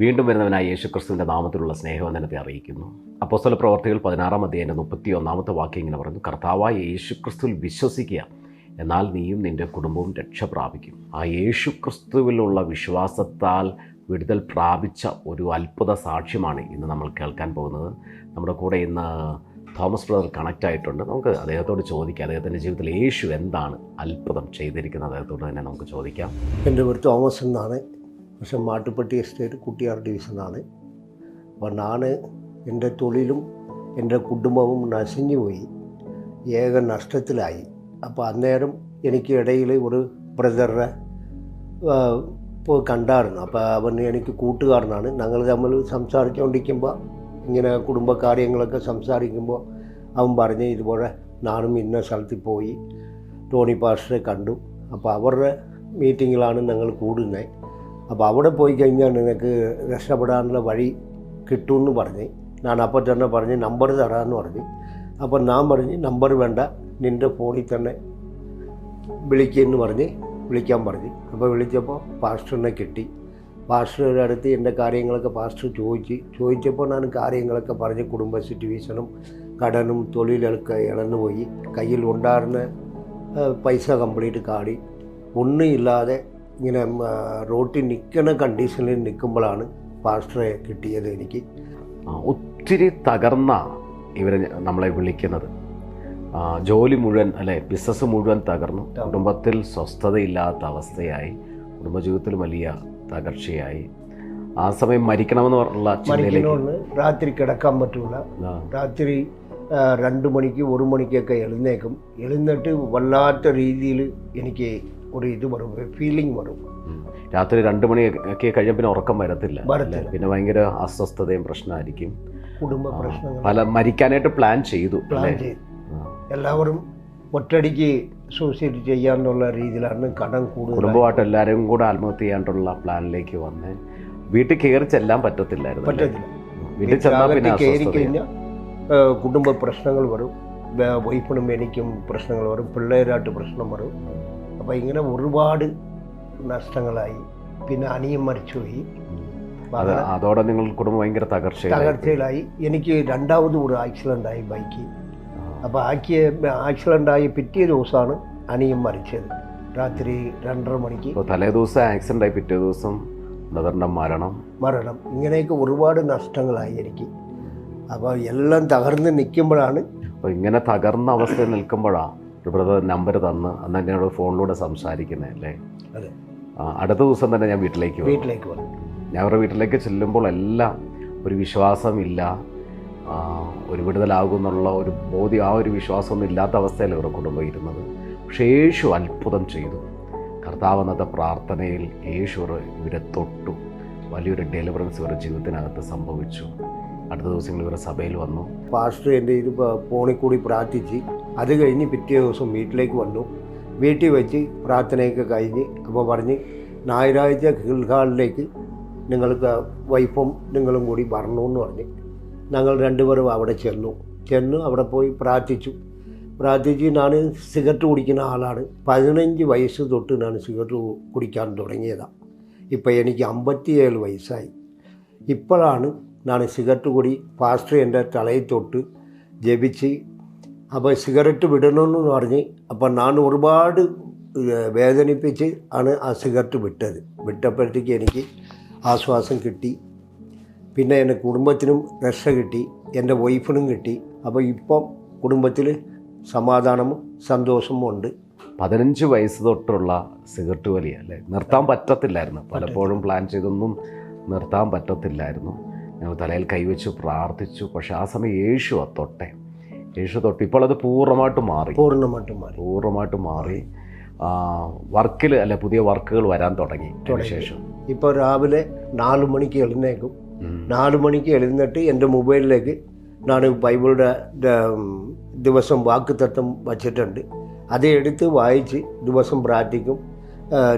വീണ്ടും വരുന്നവനായ യേശുക്രിസ്തുവിന്റെ നാമത്തിലുള്ള സ്നേഹവന്ദനത്തെ അറിയിക്കുന്നു. അപ്പോസ്തല പ്രവർത്തികൾ പതിനാറാം അധ്യായന്റെ മുപ്പത്തി ഒന്നാമത്തെ വാക്യം ഇങ്ങനെ പറഞ്ഞു കർത്താവായ യേശുക്രിസ്തുവിൽ വിശ്വസിക്കുക എന്നാൽ നീയും നിന്റെ കുടുംബവും രക്ഷ പ്രാപിക്കും. ആ യേശുക്രിസ്തുവിലുള്ള വിശ്വാസത്താൽ വിടുതൽ പ്രാപിച്ച ഒരു അത്ഭുത സാക്ഷ്യമാണ് ഇന്ന് നമ്മൾ കേൾക്കാൻ പോകുന്നത്. നമ്മുടെ കൂടെ ഇന്ന് തോമസ് ബ്രദർ കണക്റ്റ് ആയിട്ടുണ്ട്. നമുക്ക് അദ്ദേഹത്തോട് ചോദിക്കാം അദ്ദേഹത്തിന്റെ ജീവിതത്തിൽ യേശു എന്താണ് അത്ഭുതം ചെയ്തിരിക്കുന്നത്? അദ്ദേഹത്തോട് തന്നെ നമുക്ക് ചോദിക്കാം. എന്റെ പേര് തോമസ് എന്നാണ്. പക്ഷെ മാട്ടുപ്പെട്ടി എസ്റ്റേറ്റ് കുട്ടിയാർ ഡിവിഷനാണ്. അപ്പോൾ ഞാൻ എന്റെ തൊഴിലും എന്റെ കുടുംബവും നശിഞ്ഞു പോയി. ഏക നഷ്ടത്തിലായി. അപ്പോൾ അന്നേരം എനിക്ക് ഇടയിൽ ഒരു ബ്രദറിനെ ഇപ്പോൾ കണ്ടായിരുന്നു. അപ്പോൾ അവൻ എനിക്ക് കൂട്ടുകാരനാണ്. ഞങ്ങൾ തമ്മിൽ സംസാരിച്ചുകൊണ്ടിരിക്കുമ്പോൾ ഇങ്ങനെ കുടുംബകാര്യങ്ങളൊക്കെ സംസാരിക്കുമ്പോൾ അവൻ പറഞ്ഞ് ഇതുപോലെ ഞാനും ഇന്ന സ്ഥലത്ത് പോയി. ടോണി പാസ്റ്ററെ കണ്ടു. അപ്പോൾ അവരുടെ മീറ്റിങ്ങിലാണ് ഞങ്ങൾ കൂടുന്നത്. അപ്പോൾ അവിടെ പോയി കഴിഞ്ഞാൽ നിനക്ക് രക്ഷപ്പെടാനുള്ള വഴി കിട്ടുമെന്ന് പറഞ്ഞ് ഞാൻ അപ്പോൾ തന്നെ പറഞ്ഞ് നമ്പർ തരാമെന്ന് പറഞ്ഞ്. അപ്പോൾ ഞാൻ പറഞ്ഞ് നമ്പർ വേണ്ട നിന്റെ ഫോണിൽ തന്നെ വിളിക്കുമെന്ന് പറഞ്ഞ് വിളിക്കാൻ പറഞ്ഞ്. അപ്പോൾ വിളിച്ചപ്പോൾ പാസ്റ്ററിനെ കിട്ടി. പാസ്റ്ററുടെ അടുത്ത് എന്റെ കാര്യങ്ങളൊക്കെ പാസ്റ്റർ ചോദിച്ച് ചോദിച്ചപ്പോൾ ഞാൻ കാര്യങ്ങളൊക്കെ പറഞ്ഞ് കുടുംബ സിറ്റുവേഷനും കടനും തൊഴിലൊക്കെ ഇളന്നു പോയി. കയ്യിൽ ഉണ്ടായിരുന്ന പൈസ കംപ്ലീറ്റ് കാടി. ഒന്നും ഇല്ലാതെ ഇങ്ങനെ റോട്ടിൽ നിൽക്കുന്ന കണ്ടീഷനിൽ നിൽക്കുമ്പോഴാണ് പാസ്റ്ററെ കിട്ടിയത് എനിക്ക്. ഒത്തിരി തകർന്ന ഇവരെ നമ്മളെ വിളിക്കുന്നത്. ജോലി മുഴുവൻ അല്ലെ ബിസിനസ് മുഴുവൻ തകർന്നു. കുടുംബത്തിൽ സ്വസ്ഥതയില്ലാത്ത അവസ്ഥയായി. കുടുംബജീവിതത്തിൽ വലിയ തകർച്ചയായി. ആ സമയം മരിക്കണമെന്ന് പറഞ്ഞുള്ള രാത്രി കിടക്കാൻ പറ്റൂല. രാത്രി രണ്ട് മണിക്ക് ഒരു മണിക്കൊക്കെ എഴുന്നേക്കും. എഴുന്നേറ്റ് വല്ലാത്ത രീതിയിൽ എനിക്ക് ഒരു ഇത് വരും. ഫീലിംഗ് വരും രാത്രി രണ്ട് മണി ഒക്കെ കഴിയാൻ പിന്നെ ഉറക്കം വരത്തില്ല. പിന്നെ ഭയങ്കര അസ്വസ്ഥതയും പ്രശ്നമായിരിക്കും. കുടുംബ പ്രശ്നങ്ങൾ പല മരിക്കാനായിട്ട് പ്ലാൻ ചെയ്തു പ്ലാൻ ചെയ്തു. എല്ലാവരും ഒറ്റടിക്ക് സൂസൈഡ് ചെയ്യാന്നുള്ള രീതിയിലാണ് കടം കൂടുതൽ കുടുംബമായിട്ട് എല്ലാവരും കൂടെ ആത്മഹത്യ ചെയ്യാനുള്ള പ്ലാനിലേക്ക് വന്ന്. വീട്ടിൽ കയറി ചെല്ലാൻ പറ്റത്തില്ലായിരുന്നു? പറ്റത്തില്ല. വീട്ടിൽ ചെന്നാൽ പിന്നെ കയറി കഴിഞ്ഞാൽ കുടുംബ പ്രശ്നങ്ങൾ വരും. വൈഫിനും എനിക്കും പ്രശ്നങ്ങൾ വരും. പിള്ളേരായിട്ട് പ്രശ്നം വരും. അപ്പോൾ ഇങ്ങനെ ഒരുപാട് നഷ്ടങ്ങളായി. പിന്നെ അനിയൻ മരിച്ചുപോയി. അതോടെ നിങ്ങൾ കുടുംബം ഭയങ്കര തകർച്ച തകർച്ചയിലായി. എനിക്ക് രണ്ടാമത് ഒരു ആക്സിഡന്റ് ആയി ബൈക്ക്. അപ്പോൾ ആക്കിയ ആക്സിഡന്റ് ആയി പിറ്റേ ദിവസമാണ് അനിയൻ മരിച്ചത്. രാത്രി രണ്ടര മണിക്ക്. തലേ ദിവസം ആക്സിഡന്റ് ആയി പിറ്റേ ദിവസം ബ്രദറിന്റെ മരണം. മരണം. ഇങ്ങനെയൊക്കെ ഒരുപാട് നഷ്ടങ്ങളായി എനിക്ക്. അപ്പോൾ എല്ലാം തകർന്ന് നിൽക്കുമ്പോഴാണ് അപ്പോൾ ഇങ്ങനെ തകർന്ന അവസ്ഥയിൽ നിൽക്കുമ്പോഴാണ് ഒരു ബ്രദർ നമ്പർ തന്ന് അന്ന് എന്നോട് ഫോണിലൂടെ സംസാരിക്കുന്നത് അല്ലേ? അതെ. അടുത്ത ദിവസം തന്നെ ഞാൻ വീട്ടിലേക്ക് വീട്ടിലേക്ക് വന്നു. ഞാൻ അവരുടെ വീട്ടിലേക്ക് ചെല്ലുമ്പോൾ എല്ലാം ഒരു വിശ്വാസമില്ല. ഒരു വിടുതലാകുമെന്നുള്ള ഒരു ബോധ്യം ആ ഒരു വിശ്വാസമൊന്നും ഇല്ലാത്ത അവസ്ഥയിൽ ഇവരുടെ കുടുംബം ഇരുന്നത് പക്ഷേ യേശു അത്ഭുതം ചെയ്തു. കർത്താവ് അന്നത്തെ പ്രാർത്ഥനയിൽ യേശു ഇവരെ- ഇവരെ തൊട്ടു. വലിയൊരു ഡെലിവറൻസ് ഇവരുടെ ജീവിതത്തിനകത്ത് സംഭവിച്ചു. അടുത്ത ദിവസങ്ങൾ ഇവരുടെ സഭയിൽ വന്നു. പാസ്റ്റർ എന്റെ ഇത് ഫോണിൽ കൂടി പ്രാർത്ഥിച്ച് അത് കഴിഞ്ഞ് പിറ്റേ ദിവസം വീട്ടിലേക്ക് വന്നു. വീട്ടിൽ വെച്ച് പ്രാർത്ഥനയൊക്കെ കഴിഞ്ഞ് അപ്പോൾ പറഞ്ഞ് ഞായറാഴ്ച ഹിൽഹാളിലേക്ക് നിങ്ങൾക്ക് വൈഫും നിങ്ങളും കൂടി വരണമെന്ന് പറഞ്ഞ് ഞങ്ങൾ രണ്ടുപേരും അവിടെ ചെന്നു. ചെന്ന് അവിടെ പോയി പ്രാർത്ഥിച്ചു. പ്രാർത്ഥിച്ച് ഞാൻ സിഗരറ്റ് കുടിക്കുന്ന ആളാണ്. പതിനഞ്ച് വയസ്സ് തൊട്ട് ഞാൻ സിഗരറ്റ് കുടിക്കാൻ തുടങ്ങിയതാണ് ഇപ്പോൾ എനിക്ക് അമ്പത്തിയേഴ് വയസ്സായി. ഇപ്പോഴാണ് ഞാൻ സിഗരറ്റ് കൂടി പാസ്റ്റർ എന്റെ തലയിൽ തൊട്ട് ജപിച്ച് അപ്പോൾ സിഗരറ്റ് വിടണമെന്ന് പറഞ്ഞ് അപ്പം ഞാൻ ഒരുപാട് വേദനിപ്പിച്ച് ആണ് ആ സിഗരറ്റ് വിട്ടത്. വിട്ടപ്പോഴത്തേക്ക് എനിക്ക് ആശ്വാസം കിട്ടി. പിന്നെ എന്റെ കുടുംബത്തിനും രക്ഷ കിട്ടി. എന്റെ വൈഫിനും കിട്ടി. അപ്പോൾ ഇപ്പം കുടുംബത്തിൽ സമാധാനവും സന്തോഷവും ഉണ്ട്. പതിനഞ്ച് വയസ്സ് തൊട്ടുള്ള സിഗരറ്റ് വലിയല്ലേ നിർത്താൻ പറ്റത്തില്ലായിരുന്നു. പലപ്പോഴും പ്ലാൻ ചെയ്തൊന്നും നിർത്താൻ പറ്റത്തില്ലായിരുന്നു. ഞങ്ങൾ തലയിൽ കൈവച്ച് പ്രാർത്ഥിച്ചു. പക്ഷേ ആ സമയം യേശു തൊട്ടെ. യേശു തൊട്ട് ഇപ്പോൾ അത് പൂർണമായിട്ട് മാറി. പൂർണമായിട്ട് മാറി. പൂർണമായിട്ട് മാറി. വർക്കിൽ അല്ല പുതിയ വർക്കുകൾ വരാൻ തുടങ്ങി ശേഷം. ഇപ്പോൾ രാവിലെ നാല് മണിക്ക് എഴുന്നേക്കും. നാല് മണിക്ക് എഴുന്നേറ്റ് എന്റെ മൊബൈലിലേക്ക് ഞാൻ ബൈബിളുടെ ദിവസം വാക്ക് തത്വം വച്ചിട്ടുണ്ട്. അത് എടുത്ത് വായിച്ച് ദിവസം പ്രാർത്ഥിക്കും.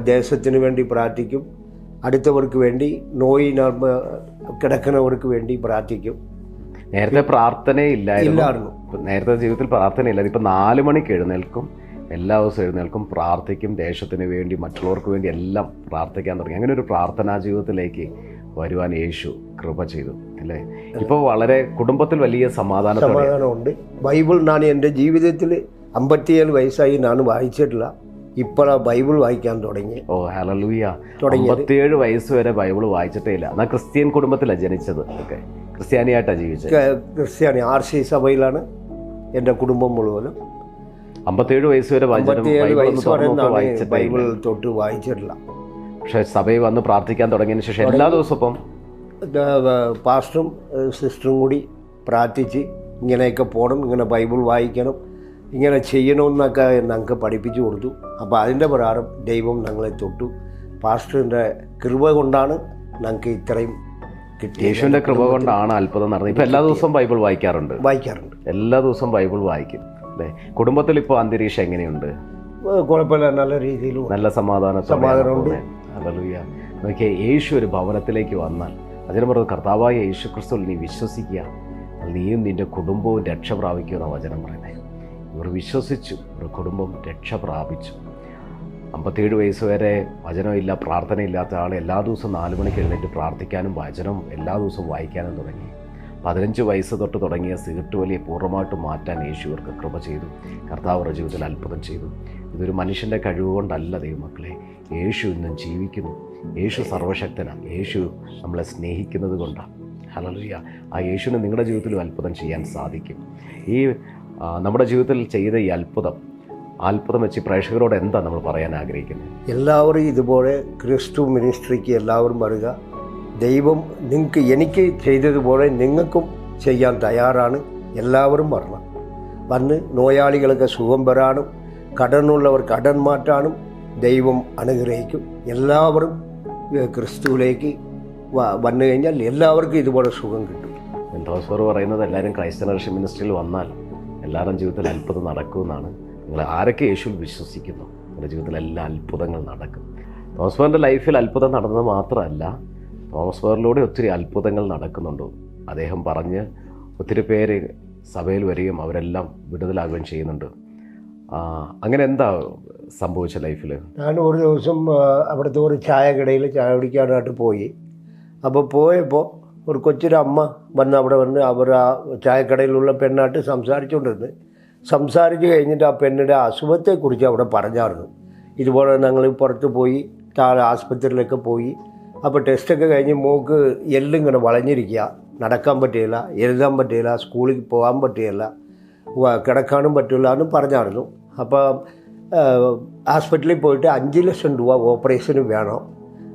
ദേശത്തിന് വേണ്ടി പ്രാർത്ഥിക്കും. അടുത്തവർക്ക് വേണ്ടി നോയി കിടക്കുന്നവർക്ക് വേണ്ടി പ്രാർത്ഥിക്കും. നേരത്തെ പ്രാർത്ഥനയില്ലായിരുന്നു. നേരത്തെ ജീവിതത്തിൽ പ്രാർത്ഥനയില്ലായിരുന്നു. ഇപ്പം നാല് മണിക്ക് എഴുന്നേൽക്കും എല്ലാ ദിവസവും എഴുന്നേൽക്കും പ്രാർത്ഥിക്കും ദേശത്തിന് വേണ്ടി മറ്റുള്ളവർക്ക് വേണ്ടി എല്ലാം പ്രാർത്ഥിക്കാൻ തുടങ്ങി. അങ്ങനെ ഒരു പ്രാർത്ഥനാ ജീവിതത്തിലേക്ക് വരുവാൻ യേശു കൃപ ചെയ്തു അല്ലേ? ഇപ്പോൾ വളരെ കുടുംബത്തിൽ വലിയ സമാധാനമുണ്ട്. ബൈബിൾ ഞാൻ എന്റെ ജീവിതത്തിൽ അമ്പത്തിയേഴ് വയസ്സായി ഞാൻ വായിച്ചിട്ടില്ല. ഇപ്പോഴാ ബൈബിൾ വായിക്കാൻ തുടങ്ങി. ഓ ഹലലൂയ തുടങ്ങി അമ്പത്തിയേഴ് വയസ്സ് വരെ ബൈബിൾ വായിച്ചിട്ടേ ഇല്ല. എന്നാൽ ക്രിസ്ത്യൻ കുടുംബത്തിലാണ് ജനിച്ചത്. ഓക്കെ. ക്രിസ്ത്യാനിയായിട്ടാണ് ജീവിച്ചത് ക്രിസ്ത്യാനി ആർ സി സഭയിലാണ് എന്റെ കുടുംബം മുഴുവനും. അമ്പത്തേഴ് വയസ്സ് വരെ അമ്പത്തിയേഴ് ബൈബിൾ വയസ്സ് വരെ തുറന്നൊക്കെ ബൈബിൾ തൊട്ട് വായിച്ചിട്ടില്ല. പക്ഷേ സഭയിൽ വന്ന് പ്രാർത്ഥിക്കാൻ തുടങ്ങിയതിന് ശേഷം എല്ലാ ദിവസവും ഇപ്പം പാസ്റ്ററും സിസ്റ്ററും കൂടി പ്രാർത്ഥിച്ച് ഇങ്ങനെയൊക്കെ പോകണം ഇങ്ങനെ ബൈബിൾ വായിക്കണം ഇങ്ങനെ ചെയ്യണമെന്നൊക്കെ ഞങ്ങൾക്ക് പഠിപ്പിച്ചു കൊടുത്തു. അപ്പോൾ അതിന്റെ പ്രകാരം ദൈവം ഞങ്ങളെ തൊട്ടു. പാസ്റ്ററിന്റെ കൃപ കൊണ്ടാണ് ഞങ്ങൾക്ക് ഇത്രയും യേശുവിന്റെ കൃപ കൊണ്ടാണ് അത്ഭുതം നടന്നത്. ഇപ്പൊ എല്ലാ ദിവസവും ബൈബിൾ വായിക്കാറുണ്ട്. വായിക്കാറുണ്ട്. എല്ലാ ദിവസവും ബൈബിൾ വായിക്കും. അല്ലേ? കുടുംബത്തിൽ ഇപ്പോൾ അന്തരീക്ഷം എങ്ങനെയുണ്ട്? കുഴപ്പമില്ല. നല്ല രീതിയിൽ നല്ല സമാധാന സമാധാനമുണ്ട്. നോക്കിയ യേശു ഒരു ഭവനത്തിലേക്ക് വന്നാൽ അതിന് പറഞ്ഞത് കർത്താവായ യേശു ക്രിസ്തുവിൽ നീ വിശ്വസിക്കുക. നീയും നിന്റെ കുടുംബവും രക്ഷ പ്രാപിക്കുമെന്ന വചനം പറയുന്നത്. ഇവർ വിശ്വസിച്ചു. ഒരു കുടുംബം രക്ഷ പ്രാപിച്ചു. അമ്പത്തേഴ് വയസ്സ് വരെ വചനമില്ല പ്രാർത്ഥനയില്ലാത്ത ആൾ എല്ലാ ദിവസവും നാല് മണിക്ക് എഴുന്നേറ്റ് പ്രാർത്ഥിക്കാനും വചനം എല്ലാ ദിവസവും വായിക്കാനും തുടങ്ങി. പതിനഞ്ച് വയസ്സ് തൊട്ട് തുടങ്ങിയ സിഗരറ്റ് വലിയ പൂർണമായിട്ട് മാറ്റാൻ യേശു ഇവർക്ക് കൃപ ചെയ്തു. കർത്താവ് ജീവിതത്തിൽ അത്ഭുതം ചെയ്തു. ഇതൊരു മനുഷ്യന്റെ കഴിവുകൊണ്ടല്ല ദൈവമക്കളെ. യേശു ഇന്നും ജീവിക്കുന്നു. യേശു സർവശക്തനാണ്. യേശു നമ്മളെ സ്നേഹിക്കുന്നത് കൊണ്ടാണ്. ആ യേശുവിന് നിങ്ങളുടെ ജീവിതത്തിലും അത്ഭുതം ചെയ്യാൻ സാധിക്കും. ഈ നമ്മുടെ ജീവിതത്തിൽ ചെയ്ത ഈ അത്ഭുതം അത്ഭുതം വെച്ച് പ്രേക്ഷകരോട് എന്താ നമ്മൾ പറയാൻ ആഗ്രഹിക്കുന്നത്? എല്ലാവരും ഇതുപോലെ ക്രിസ്തു മിനിസ്ട്രിക്ക് എല്ലാവരും വരിക ദൈവം നിങ്ങൾക്ക് എനിക്ക് ചെയ്തതുപോലെ നിങ്ങൾക്കും ചെയ്യാൻ തയ്യാറാണ്. എല്ലാവരും വരണം. വന്ന് നോയാളികൾക്ക് സുഖം വരാനും കടനുള്ളവർ കടൻ മാറ്റാനും ദൈവം അനുഗ്രഹിക്കും. എല്ലാവരും ക്രിസ്തുവിലേക്ക് വന്നു കഴിഞ്ഞാൽ എല്ലാവർക്കും ഇതുപോലെ സുഖം കിട്ടും. പെന്തോസ്ഫർ പറയുന്നത് എല്ലാവരും ക്രൈസ്തവ റഷ്യ മിനിസ്ട്രിയിൽ വന്നാൽ എല്ലാവരുടെയും ജീവിതത്തിൽ അത്ഭുതം നടക്കുമെന്നാണ്. നിങ്ങൾ ആരൊക്കെ യേശുവിൽ വിശ്വസിക്കുന്നു? നിങ്ങളുടെ ജീവിതത്തിൽ എല്ലാ അത്ഭുതങ്ങൾ നടക്കും. തോമസ് ഫെറിന്റെ ലൈഫിൽ അത്ഭുതം നടന്നത് മാത്രമല്ല തോമസ് ഫെറിലൂടെ ഒത്തിരി അത്ഭുതങ്ങൾ നടക്കുന്നുണ്ട്. അദ്ദേഹം പറഞ്ഞ് ഒത്തിരി പേര് സഭയിൽ വരികയും അവരെല്ലാം വിടുതലാകുകയും ചെയ്യുന്നുണ്ട്. അങ്ങനെ എന്താ സംഭവിച്ച ലൈഫിൽ? ഞാൻ ഒരു ദിവസം അവിടുത്തെ ഒരു ചായക്കടയിൽ ചായ കുടിക്കാനായിട്ട് പോയി. അപ്പോൾ പോയപ്പോൾ ഒരു കൊച്ചൊരമ്മ വന്ന് അവിടെ വന്ന് അവർ ആ ചായക്കടയിലുള്ള പെണ്ണായിട്ട് സംസാരിച്ചുകൊണ്ടിരുന്നു. സംസാരിച്ച് കഴിഞ്ഞിട്ട് ആ പെണ്ണിന്റെ അസുഖത്തെക്കുറിച്ച് അവിടെ പറഞ്ഞായിരുന്നു. ഇതുപോലെ ഞങ്ങൾ പുറത്ത് പോയി താഴെ ആസ്പത്രിയിലൊക്കെ പോയി. അപ്പോൾ ടെസ്റ്റൊക്കെ കഴിഞ്ഞ് മോക്ക് എല്ലിങ്ങനെ വളഞ്ഞിരിക്കുക. നടക്കാൻ പറ്റിയില്ല എഴുതാൻ പറ്റിയില്ല സ്കൂളിൽ പോകാൻ പറ്റിയില്ല കിടക്കാനും പറ്റില്ല എന്ന് പറഞ്ഞായിരുന്നു. അപ്പോൾ ഹോസ്പിറ്റലിൽ പോയിട്ട് അഞ്ച് ലക്ഷം രൂപ ഓപ്പറേഷന് വേണം.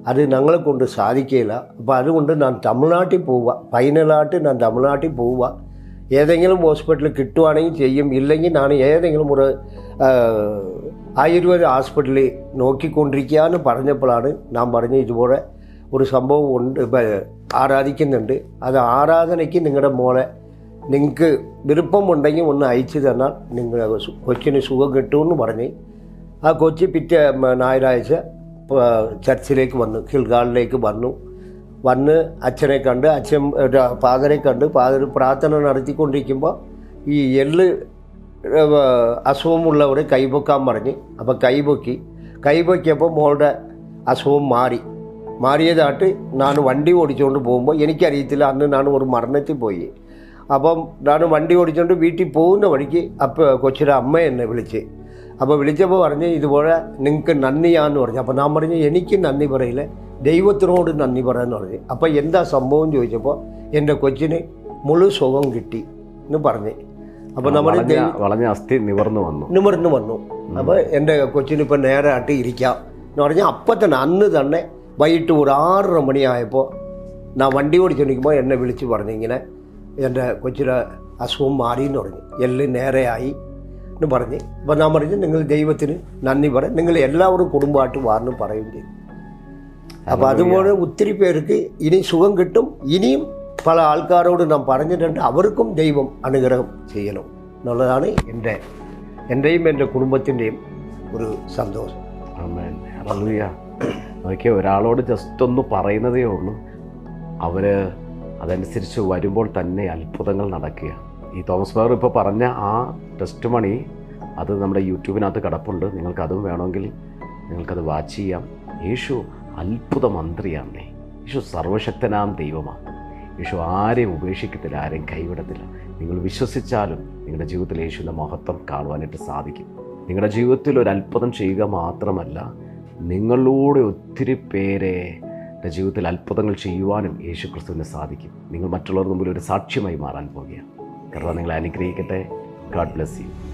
അത് ഞങ്ങളെ കൊണ്ട് സാധിക്കില്ല അപ്പോൾ അതുകൊണ്ട് ഞാൻ തമിഴ്നാട്ടിൽ പോവുക. ഫൈനലായിട്ട് ഞാൻ തമിഴ്നാട്ടിൽ പോവുക. ഏതെങ്കിലും ഹോസ്പിറ്റലിൽ കിട്ടുവാണെങ്കിൽ ചെയ്യും. ഇല്ലെങ്കിൽ ഞാൻ ഏതെങ്കിലും ഒരു ആയുർവേദ ഹോസ്പിറ്റലിൽ നോക്കിക്കൊണ്ടിരിക്കുക എന്ന് പറഞ്ഞപ്പോഴാണ് ഞാൻ പറഞ്ഞ ഇതുപോലെ ഒരു സംഭവം ഉണ്ട് ആരാധിക്കുന്നുണ്ട്. അത് ആരാധനയ്ക്ക് നിങ്ങളുടെ മോളെ നിങ്ങൾക്ക് വിരുപ്പമുണ്ടെങ്കിൽ ഒന്ന് അയച്ചു തന്നാൽ നിങ്ങൾ കൊച്ചിന് സുഖം കിട്ടുമെന്ന് പറഞ്ഞ് ആ കൊച്ചി പിറ്റേ ഞായറാഴ്ച ചർച്ചിലേക്ക് വന്നു ഹിൽഗാളിലേക്ക് വന്നു. വന്ന് അച്ഛനെ കണ്ട് അച്ഛൻ ഫാദറെ കണ്ട് ഫാദർ പ്രാർത്ഥന നടത്തിക്കൊണ്ടിരിക്കുമ്പോൾ ഈ എള്ള് അസുഖമുള്ളവർ കൈപൊക്കാൻ പറഞ്ഞ് അപ്പോൾ കൈപൊക്കി. കൈപൊക്കിയപ്പോൾ മോളുടെ അസുഖം മാറി. മാറിയതായിട്ട് ഞാൻ വണ്ടി ഓടിച്ചുകൊണ്ട് പോകുമ്പോൾ എനിക്കറിയത്തില്ല അന്ന് ഞാൻ ഒരു മരണത്തിൽ പോയി. അപ്പം ഞാൻ വണ്ടി ഓടിച്ചുകൊണ്ട് വീട്ടിൽ പോകുന്ന വഴിക്ക് അപ്പോൾ കൊച്ചിയുടെ അമ്മ എന്നെ വിളിച്ച്. അപ്പോൾ വിളിച്ചപ്പോൾ പറഞ്ഞ് ഇതുപോലെ നിങ്ങൾക്ക് നന്ദിയാന്ന് പറഞ്ഞു. അപ്പോൾ ഞാൻ പറഞ്ഞു എനിക്ക് നന്ദി പറയില്ല? ദൈവത്തിനോട് നന്ദി പറയാന്ന് പറഞ്ഞു. അപ്പോൾ എന്താ സംഭവം ചോദിച്ചപ്പോൾ എന്റെ കൊച്ചിന് മുഴു സുഖം കിട്ടി എന്ന് പറഞ്ഞു. അപ്പോൾ നമ്മൾ വളഞ്ഞ അസ്ഥി നിവർന്നു വന്നു. നിവർന്ന് വന്നു. അപ്പോൾ എന്റെ കൊച്ചിന് നേരെ ആട്ടി ഇരിക്കാം എന്ന് പറഞ്ഞാൽ അപ്പം തന്നെ അന്ന് തന്നെ വൈകിട്ട് ഒരു ആറര മണിയായപ്പോൾ ഞാൻ വണ്ടി ഓടിച്ചോണ്ടിരിക്കുമ്പോൾ എന്നെ വിളിച്ച് പറഞ്ഞു ഇങ്ങനെ എന്റെ കൊച്ചിയുടെ അസുഖം മാറി എന്ന് പറഞ്ഞു. എല്ലാം നേരെയായി എന്ന് പറഞ്ഞ്. അപ്പോൾ ഞാൻ പറഞ്ഞു നിങ്ങൾ ദൈവത്തിന് നന്ദി പറയും നിങ്ങൾ എല്ലാവരും കുടുംബമായിട്ട് വാർന്ന് പറയുകയും ചെയ്യും അപ്പോൾ അതുപോലെ ഒത്തിരി പേർക്ക് ഇനി സുഖം കിട്ടും. ഇനിയും പല ആൾക്കാരോട് നാം പറഞ്ഞിട്ടുണ്ട്. അവർക്കും ദൈവം അനുഗ്രഹം ചെയ്യണം എന്നുള്ളതാണ് എന്റെ എന്റെയും എന്റെ കുടുംബത്തിന്റെയും ഒരു സന്തോഷം. ആമേൻ. ഹല്ലേലൂയ. നോക്കിയേ ഒരാളോട് ജസ്റ്റ് ഒന്ന് പറയുന്നതേ ഉള്ളൂ. അവർ അതനുസരിച്ച് വരുമ്പോൾ തന്നെ അത്ഭുതങ്ങൾ നടക്കുക. ഈ തോമസ് ബേർ ഇപ്പോൾ പറഞ്ഞ ആ ടെസ്റ്റ് മണി അത് നമ്മുടെ യൂട്യൂബിനകത്ത് കിടപ്പുണ്ട്. നിങ്ങൾക്കതും വേണമെങ്കിൽ നിങ്ങൾക്കത് വാച്ച് ചെയ്യാം. യേശു അത്ഭുത മന്ത്രിയാണേ യേശു സർവശക്തനാം ദൈവമാണ് യേശു ആരെയും ഉപേക്ഷിക്കത്തില്ല ആരെയും കൈവിടത്തില്ല. നിങ്ങൾ വിശ്വസിച്ചാലും നിങ്ങളുടെ ജീവിതത്തിൽ യേശുവിന്റെ മഹത്വം കാണുവാനായിട്ട് സാധിക്കും. നിങ്ങളുടെ ജീവിതത്തിൽ ഒരു അത്ഭുതം ചെയ്യുക മാത്രമല്ല നിങ്ങളിലൂടെ ഒത്തിരി പേരെ ജീവിതത്തിൽ അത്ഭുതങ്ങൾ ചെയ്യുവാനും യേശു ക്രിസ്തുവിന് സാധിക്കും. നിങ്ങൾ മറ്റുള്ളവർ മുമ്പിൽ ഒരു സാക്ഷ്യമായി മാറാൻ പോകുകയാണ് കർത്താവ് നിങ്ങളെ അനുഗ്രഹിക്കട്ടെ. God bless you.